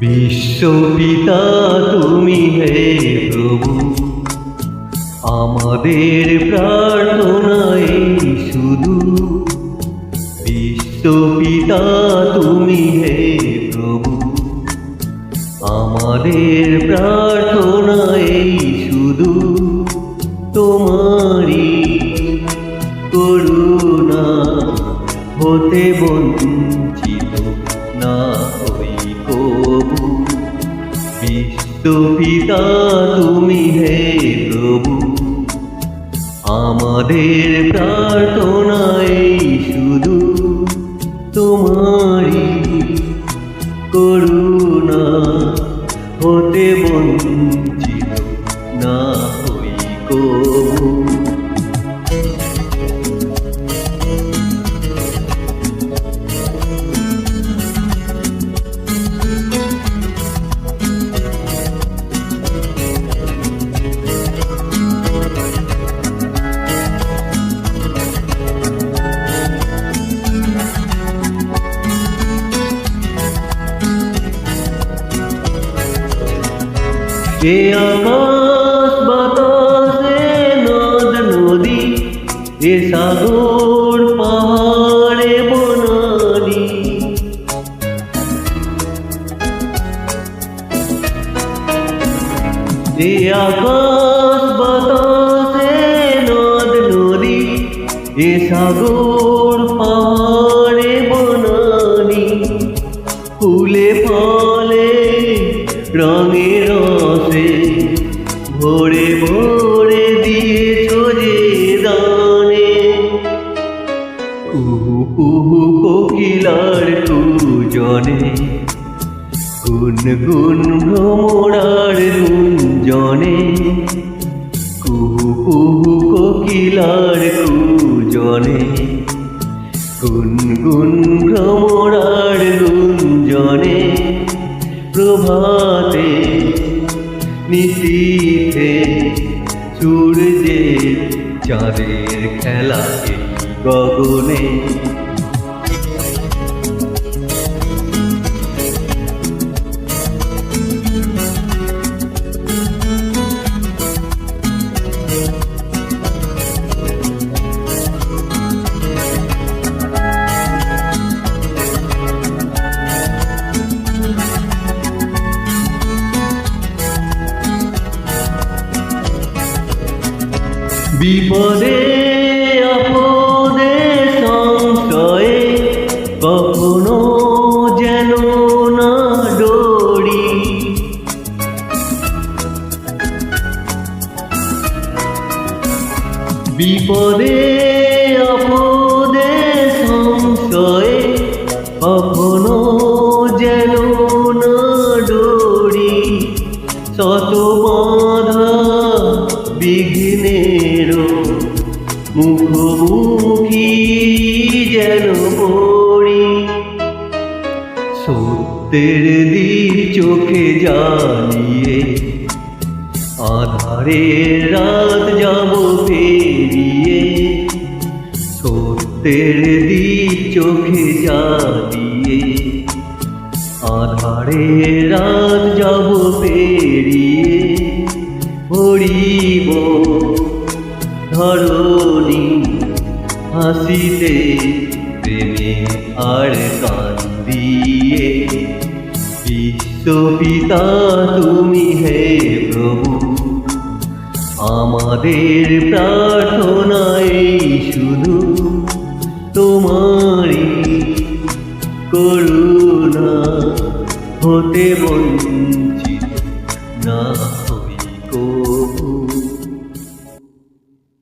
বিশ্বপিতা তুমি হে প্রভু, আমাদের প্রার্থনায় শুধু। বিশ্বপিতা তুমি হে প্রভু, আমাদের প্রার্থনায় শুধু। তোমারই করুণা হতে বঞ্চিত বিশ্বপিতা তুমি হে প্রভু। আমাদের প্রার্থনায় এ আকাশ বাতাসে নদ নদী, এ সাগর পাহাড়ে বনানি। এ আকাশ বাতাসে নদ নদী, এ সাগর গুন গুন ভ্রমরার গুঞ্জনে, কুহু কুহু কোকিলার কুজনে। গুন গুন ভ্রমরার গুঞ্জনে, প্রভাতে নিশীথে সূর্যের চাঁদের খেলা এই গগনে। বিপদে আপদে সংশয়ে কখনো যেন না ডরি। বিপদে আপদে সংশয়ে কখনো যেন না ডরি। শত বাধা বিঘ্নের মুখোমুখি যেন পড়ি। সত্যের দিক চোখে জ্বালিয়ে আধারের রাত যাব পেরিয়ে। সত্যের দিক চোখে জ্বালিয়ে আধারের রাত যাব পেরিয়ে। হরিব ধরণী হাসিতে, প্রেমে আর কান্দিয়ে বিশ্বপিতা তুমি হে প্রভু, আমাদের প্রার্থনায় শুধু তোমারই করুণা হতে বঞ্চিত